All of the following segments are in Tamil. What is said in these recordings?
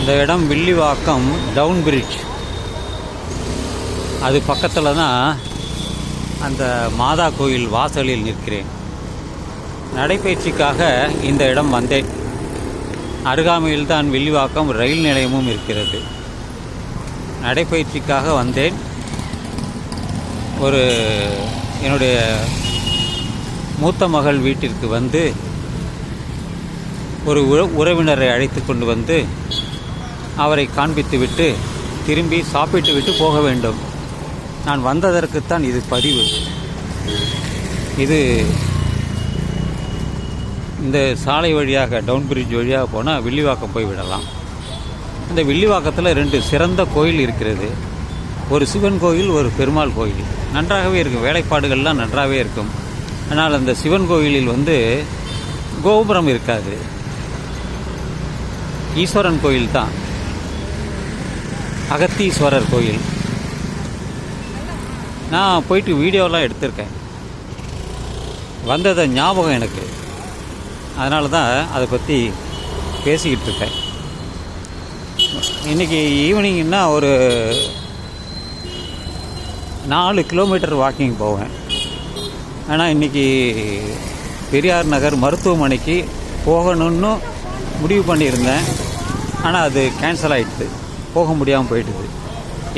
இந்த இடம் வில்லிவாக்கம் டவுன் பிரிட்ஜ். அது பக்கத்தில் தான் அந்த மாதா கோயில் வாசலில் நிற்கிறேன். நடைப்பயிற்சிக்காக இந்த இடம் வந்தேன். அருகாமையில் தான் வில்லிவாக்கம் ரயில் நிலையமும் இருக்கிறது. நடைப்பயிற்சிக்காக வந்தேன். ஒரு என்னுடைய மூத்த மகள் வீட்டிற்கு வந்து ஒரு உற- உறவினரை அழைத்து கொண்டு வந்து அவரை காண்பித்துவிட்டு திரும்பி சாப்பிட்டு விட்டு போக வேண்டும். நான் வந்ததற்குத்தான் இது பதிவு. இது இந்த சாலை வழியாக டவுன் பிரிட்ஜ் வழியாக போனால் வில்லிவாக்கம் போய் விடலாம். இந்த வில்லிவாக்கத்தில் ரெண்டு சிறந்த கோயில் இருக்கிறது. ஒரு சிவன் கோயில் ஒரு பெருமாள் கோயில். நன்றாகவே இருக்கும். வேலைப்பாடுகள்லாம் நன்றாகவே இருக்கும். ஆனால் அந்த சிவன் கோயிலில் வந்து கோபுரம் இருக்காது. ஈஸ்வரன் கோயில் தான் அகத்தீஸ்வரர் கோயில். நான் போயிட்டு வீடியோலாம் எடுத்திருக்கேன். வந்ததை ஞாபகம் எனக்கு. அதனால தான் அதை பற்றி பேசிக்கிட்டு இருக்கேன். இன்றைக்கி ஈவினிங்னா ஒரு நாலு கிலோமீட்டர் வாக்கிங் போவேன். ஆனால் இன்றைக்கி பெரியார் நகர் மருத்துவமனைக்கு போகணும்னு முடிவு பண்ணியிருந்தேன். ஆனால் அது கேன்சல் ஆகிடுது போக முடியாமல் போயிட்டுது.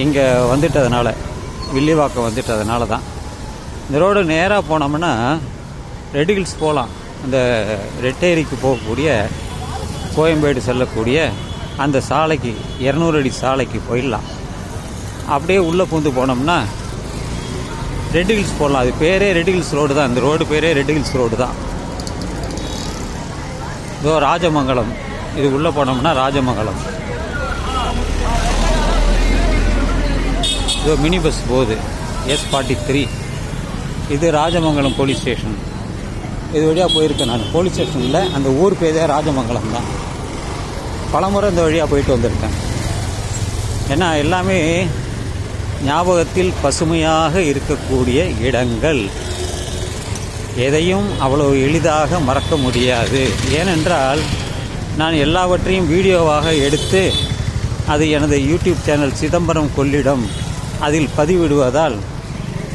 இங்கே வந்துட்டதுனால வில்லிவாக்கம் வந்துட்டதுனால தான் இந்த ரோடு நேராக போனோம்னா ரெட் ஹில்ஸ் போகலாம் அந்த ரெட்டேரிக்கு போகக்கூடிய கோயம்பேடு செல்லக்கூடிய அந்த சாலைக்கு இரநூறு அடி சாலைக்கு போயிடலாம். அப்படியே உள்ளே பூந்து போனோம்னா ரெட் ஹில்ஸ் போடலாம் அது பேரே ரெட் ஹில்ஸ் ரோடு தான். இந்த ரோடு பேரே ரெட் ஹில்ஸ் ரோடு தான். இதோ ராஜமங்கலம். இது உள்ளே போனோம்னா ராஜமங்கலம். இதோ மினி பஸ் போகுது. எஸ் ஃபார்ட்டி த்ரீ இது ராஜமங்கலம் போலீஸ் ஸ்டேஷன் இது வழியாக போயிருக்கேன் நான். போலீஸ் ஸ்டேஷனில் அந்த ஊர் பேரே ராஜமங்கலம் தான். பலமுறை இந்த வழியாக போயிட்டு வந்திருக்கேன். ஏன்னா எல்லாமே ஞாபகத்தில் பசுமையாக இருக்கக்கூடிய இடங்கள். எதையும் அவ்வளவு எளிதாக மறக்க முடியாது. ஏனென்றால் நான் எல்லாவற்றையும் வீடியோவாக எடுத்து அது எனது யூடியூப் சேனல் சிதம்பரம் கொள்ளிடம் அதில் பதிவிடுவதால்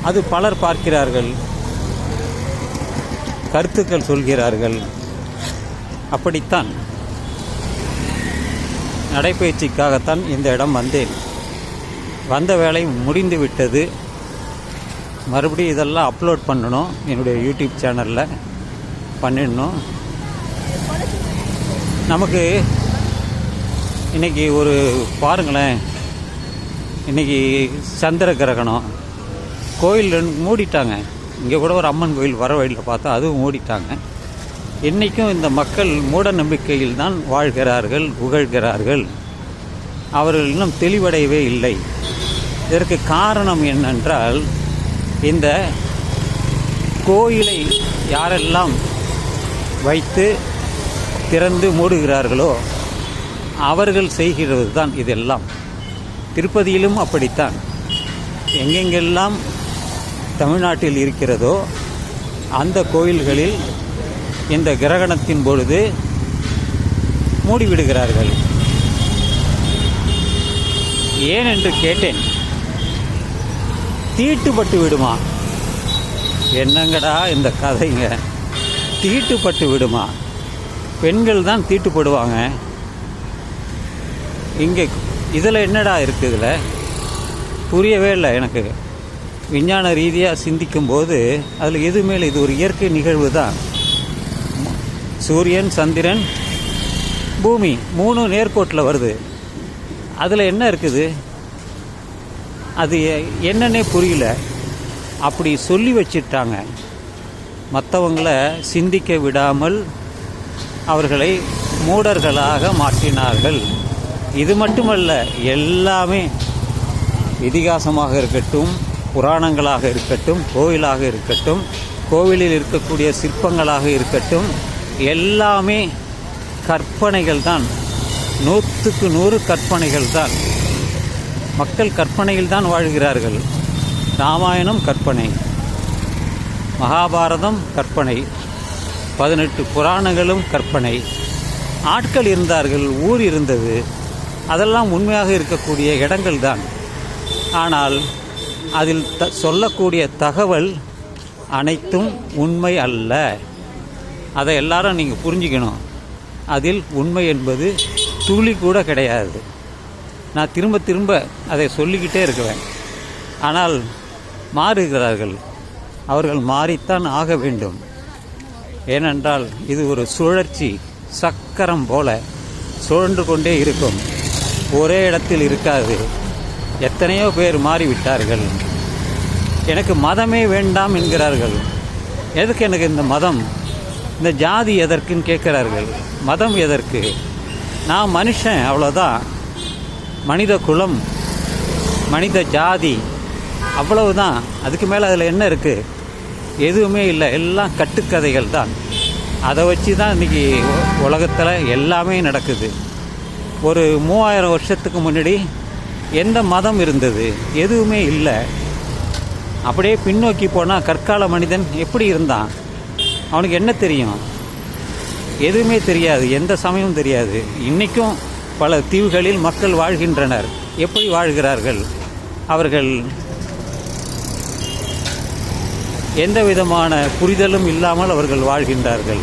அது பலர் பார்க்கிறார்கள். கருத்துக்கள் சொல்கிறார்கள். அப்படித்தான். நடைப்பயிற்சிக்காகத்தான் இந்த இடம் வந்தேன். வந்த வேலை முடிந்து விட்டது. மறுபடியும் இதெல்லாம் அப்லோட் பண்ணணும். என்னுடைய யூடியூப் சேனலில் பண்ணிடணும். நமக்கு இன்றைக்கி ஒரு பாருங்களேன். இன்னைக்கு சந்திர கிரகணம். கோயில் மூடிட்டாங்க. இங்கே கூட ஒரு அம்மன் கோயில் வர வழியில் பார்த்தா அதுவும் மூடிட்டாங்க. இன்றைக்கும் இந்த மக்கள் மூட நம்பிக்கையில் தான் வாழ்கிறார்கள் புகழ்கிறார்கள். அவர்கள் இன்னும் தெளிவடையவே இல்லை. இதற்கு காரணம் என்னென்றால் இந்த கோயிலை யாரெல்லாம் வைத்து திறந்து மூடுகிறார்களோ அவர்கள் செய்கிறது தான் இதெல்லாம். திருப்பதியிலும் அப்படித்தான். எங்கெங்கெல்லாம் தமிழ்நாட்டில் இருக்கிறதோ அந்த கோயில்களில் இந்த கிரகணத்தின் பொழுது மூடிவிடுகிறார்கள். ஏன் என்று கேட்டேன். தீட்டுப்பட்டு விடுமா? என்னங்கடா இந்த கதைங்க? தீட்டுப்பட்டு விடுமா? பெண்கள் தான் தீட்டுப்படுவாங்க. இங்கே இதில் என்னடா இருக்குது இதில்? புரியவே இல்லை எனக்கு. விஞ்ஞான ரீதியாக சிந்திக்கும்போது அதில் எதுவுமே இல்லை இது ஒரு இயற்கை நிகழ்வு தான். சூரியன் சந்திரன் பூமி மூணு நேர்கோட்டில் வருது. அதில் என்ன இருக்குது? அது எ- என்னன்னே புரியல. அப்படி சொல்லி வச்சிட்டாங்க. மற்றவங்கள சிந்திக்க விடாமல் அவர்களை மூடர்களாக மாற்றினார்கள். இது மட்டுமல்ல எல்லாமே இதிகாசமாக இருக்கட்டும் புராணங்களாக இருக்கட்டும் கோவிலாக இருக்கட்டும் கோவிலில் இருக்கக்கூடிய சிற்பங்களாக இருக்கட்டும் எல்லாமே கற்பனைகள் தான். நூற்றுக்கு நூறு கற்பனைகள் தான். மக்கள் கற்பனையில் தான் வாழ்கிறார்கள். ராமாயணம் கற்பனை. மகாபாரதம் கற்பனை. பதினெட்டு புராணங்களும் கற்பனை. ஆட்கள் இருந்தார்கள் ஊர் இருந்தது. அதெல்லாம் உண்மையாக இருக்கக்கூடிய இடங்கள் தான். ஆனால் அதில் த சொல்லக்கூடிய தகவல் அனைத்தும் உண்மை அல்ல. அதை எல்லாரும் நீங்கள் புரிஞ்சுக்கணும். அதில் உண்மை என்பது துளி கூட கிடையாது. நான் திரும்ப திரும்ப அதை சொல்லிக்கிட்டே இருக்குவேன். ஆனால் மாறுகிறார்கள். அவர்கள் மாறித்தான் ஆக வேண்டும். ஏனென்றால் இது ஒரு சுழற்சி சக்கரம் போல சுழன்று கொண்டே இருக்கும். ஒரே இடத்தில் இருக்காது. எத்தனையோ பேர் மாறிவிட்டார்கள். எனக்கு மதமே வேண்டாம் என்கிறார்கள். எதுக்கு எனக்கு இந்த மதம்? இந்த ஜாதி எதற்குன்னு கேட்குறார்கள். மதம் எதற்கு? நான் மனுஷன் அவ்வளோதான் மனித குலம் மனித ஜாதி அவ்வளவுதான். அதுக்கு மேலே அதில் என்ன இருக்குது எதுவுமே இல்லை. எல்லாம் கட்டுக்கதைகள் தான். அதை வச்சு தான் இன்றைக்கி உலகத்தில் எல்லாமே நடக்குது. ஒரு மூவாயிரம் வருஷத்துக்கு முன்னாடி எந்த மதம் இருந்தது? எதுவுமே இல்லை. அப்படியே பின்னோக்கி போனால் கற்கால மனிதன் எப்படி இருந்தான்? அவனுக்கு என்ன தெரியும்? எதுவுமே தெரியாது. எந்த சமயமும் தெரியாது. இன்றைக்கும் பல தீவுகளில் மக்கள் வாழ்கின்றனர். எப்படி வாழ்கிறார்கள்? அவர்கள் எந்த விதமான புரிதலும் இல்லாமல் அவர்கள் வாழ்கின்றார்கள்.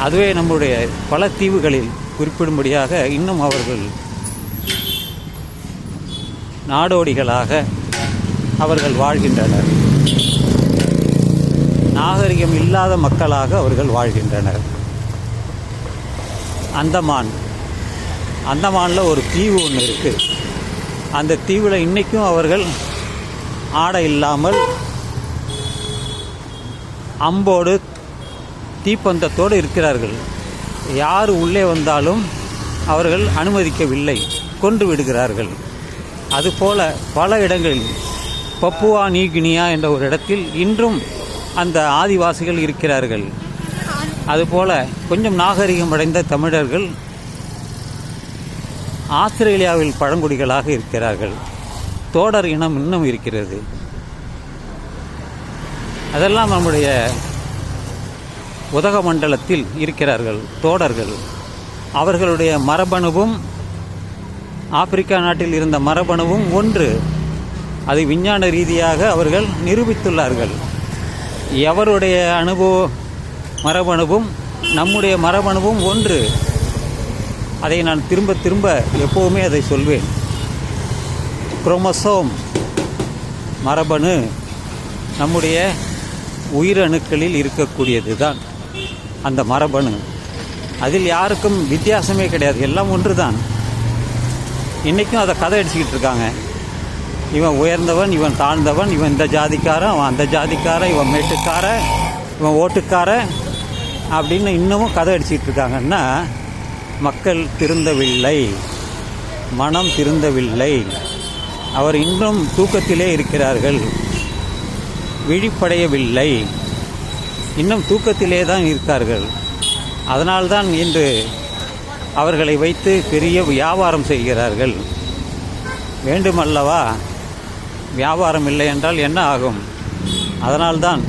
அதுவே நம்முடைய பல தீவுகளில் குறிப்பிடும்படியாக இன்னும் அவர்கள் நாடோடிகளாக அவர்கள் வாழ்கின்றனர். நாகரிகம் இல்லாத மக்களாக அவர்கள் வாழ்கின்றனர். அந்தமான் அந்தமானில் ஒரு தீவு ஒன்று இருக்குது அந்த தீவில் இன்றைக்கும் அவர்கள் ஆடை இல்லாமல் அம்போடு தீப்பந்தத்தோடு இருக்கிறார்கள். யார் உள்ளே வந்தாலும் அவர்கள் அனுமதிக்கவில்லை கொன்று விடுகிறார்கள். அதுபோல பல இடங்களில் பப்புவா நியூகினியா என்ற ஒரு இடத்தில் இன்றும் அந்த ஆதிவாசிகள் இருக்கிறார்கள். அதுபோல கொஞ்சம் நாகரிகம் அடைந்த தமிழர்கள் ஆஸ்திரேலியாவில் பழங்குடிகளாக இருக்கிறார்கள். தோடர் இனம் இன்னும் இருக்கிறது. அதெல்லாம் நம்முடைய உதகமண்டலத்தில் இருக்கிறார்கள் தோடர்கள். அவர்களுடைய மரபணுவும் ஆப்பிரிக்கா நாட்டில் இருந்த மரபணுவும் ஒன்று. அதை விஞ்ஞான ரீதியாக அவர்கள் நிரூபித்துள்ளார்கள். எவருடைய அனுபவ மரபணுவும் நம்முடைய மரபணுவும் ஒன்று. அதை நான் திரும்ப திரும்ப எப்போவுமே அதை சொல்வேன். குரோமசோம் மரபணு நம்முடைய உயிரணுக்களில் இருக்கக்கூடியது தான் அந்த மரபணு. அதில் யாருக்கும் வித்தியாசமே கிடையாது. எல்லாம் ஒன்று தான் இன்றைக்கும் அதை கதை அடிச்சுக்கிட்டு இருக்காங்க. இவன் உயர்ந்தவன் இவன் தாழ்ந்தவன் இவன் இந்த ஜாதிக்காரன் அவன் அந்த ஜாதிக்காரன் இவன் மேட்டுக்காரன் இவன் ஓட்டுக்காரன் அப்படின்னு இன்னமும் கதை அடிச்சுக்கிட்டு இருக்காங்கன்னா மக்கள் திருந்தவில்லை. மனம் திருந்தவில்லை. அவர் இன்னும் தூக்கத்திலே இருக்கிறார்கள். விழிப்படையவில்லை. இன்னும் தூக்கத்திலே தான் இருக்கார்கள். அதனால்தான் இன்று அவர்களை வைத்து பெரிய வியாபாரம் செய்கிறார்கள். வேண்டுமல்லவா? வியாபாரம் இல்லை என்றால் என்ன ஆகும்? அதனால்தான்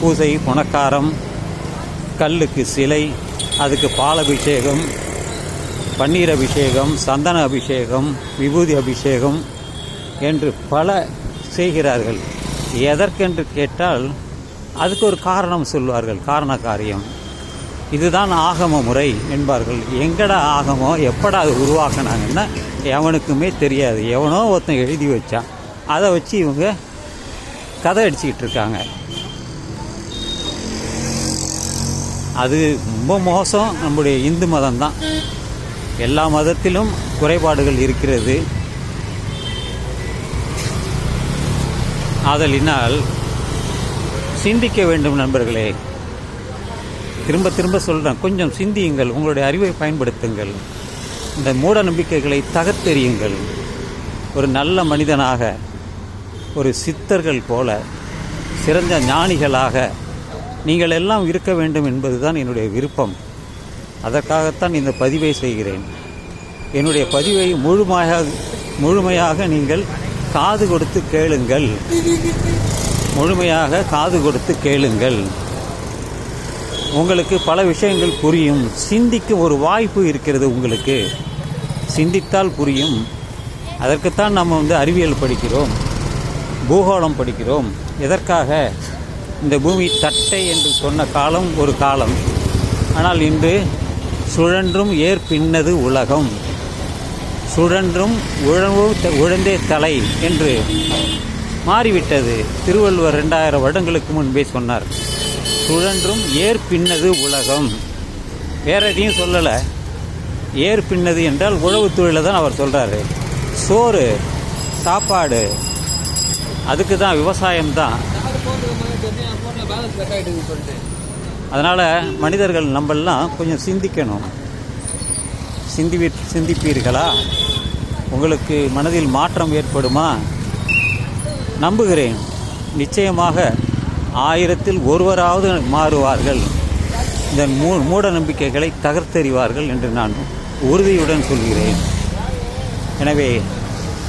பூசை புனக்காரம் கல்லுக்கு சிலை அதுக்கு பால் அபிஷேகம் பன்னீர் அபிஷேகம் சந்தன அபிஷேகம் விபூதி அபிஷேகம் என்று பல செய்கிறார்கள். எதற்கென்று கேட்டால் அதுக்கு ஒரு காரணம் சொல்வார்கள் காரண காரியம் இதுதான் ஆகம முறை என்பார்கள். எங்கடா ஆகமம் எப்படா அது உருவாக்கினாங்கன்னா எவனுக்குமே தெரியாது. எவனோ ஒருத்தன் எழுதி வச்சான் அதை வச்சு இவங்க கதை அடிச்சுக்கிட்டு இருக்காங்க. அது ரொம்ப மோசம். நம்முடைய இந்து மதம் தான் எல்லா மதத்திலும் குறைபாடுகள் இருக்கிறது. ஆதலினால் சிந்திக்க வேண்டும் நண்பர்களே. திரும்ப திரும்ப சொல்கிறேன் கொஞ்சம் சிந்தியுங்கள். உங்களுடைய அறிவை பயன்படுத்துங்கள். இந்த மூட நம்பிக்கைகளை தகர்த்தெறியுங்கள். ஒரு நல்ல மனிதனாக ஒரு சித்தர்கள் போல சிறந்த ஞானிகளாக நீங்கள் எல்லாம் இருக்க வேண்டும் என்பது தான் என்னுடைய விருப்பம். அதற்காகத்தான் இந்த பதிவை செய்கிறேன். என்னுடைய பதிவை முழுமையாக முழுமையாக நீங்கள் காது கொடுத்து கேளுங்கள். முழுமையாக காது கொடுத்து கேளுங்கள். உங்களுக்கு பல விஷயங்கள் புரியும். சிந்திக்கும் ஒரு வாய்ப்பு இருக்கிறது உங்களுக்கு. சிந்தித்தால் புரியும். அதற்குத்தான் நம்ம வந்து அறிவியல் படிக்கிறோம். பூகோளம் படிக்கிறோம். எதற்காக? இந்த பூமி தட்டை என்று சொன்ன காலம் ஒரு காலம். ஆனால் இன்று சுழன்றும் ஏர் பின்னது உலகம். சுழன்றும் உழவு உழந்தே தலை என்று மாறிவிட்டது. திருவள்ளுவர் ரெண்டாயிரம் வருடங்களுக்கு முன்பே சொன்னார் சுழன்றும் ஏர் பின்னது உலகம். வேற எதையும் சொல்லலை. ஏர் பின்னது என்றால் உழவு தொழிலை தான் அவர் சொல்கிறாரு சோறு சாப்பாடு அதுக்கு தான் விவசாயம் தான். அதனால் மனிதர்கள் நம்மெல்லாம் கொஞ்சம் சிந்திக்கணும். சிந்தி சிந்திப்பீர்களா? உங்களுக்கு மனதில் மாற்றம் ஏற்படுமா? நம்புகிறேன். நிச்சயமாக ஆயிரத்தில் ஒருவராவது மாறுவார்கள். இந்த மூ மூட நம்பிக்கைகளை தகர்த்தெறிவார்கள் என்று நான் உறுதியுடன் சொல்கிறேன். எனவே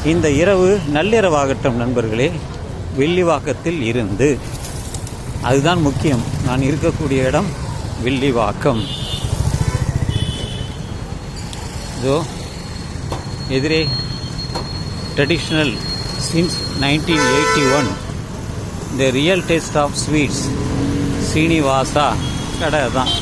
இந்த இரவு நள்ளிரவாகட்டும் நண்பர்களே வெள்ளிவாக்கத்தில் இருந்து. அதுதான் முக்கியம். நான் இருக்கக்கூடிய இடம் வில்லிவாக்கம். இதோ எதிரே traditional since nineteen eighty one the real taste of sweets Srinivasa கடை தான்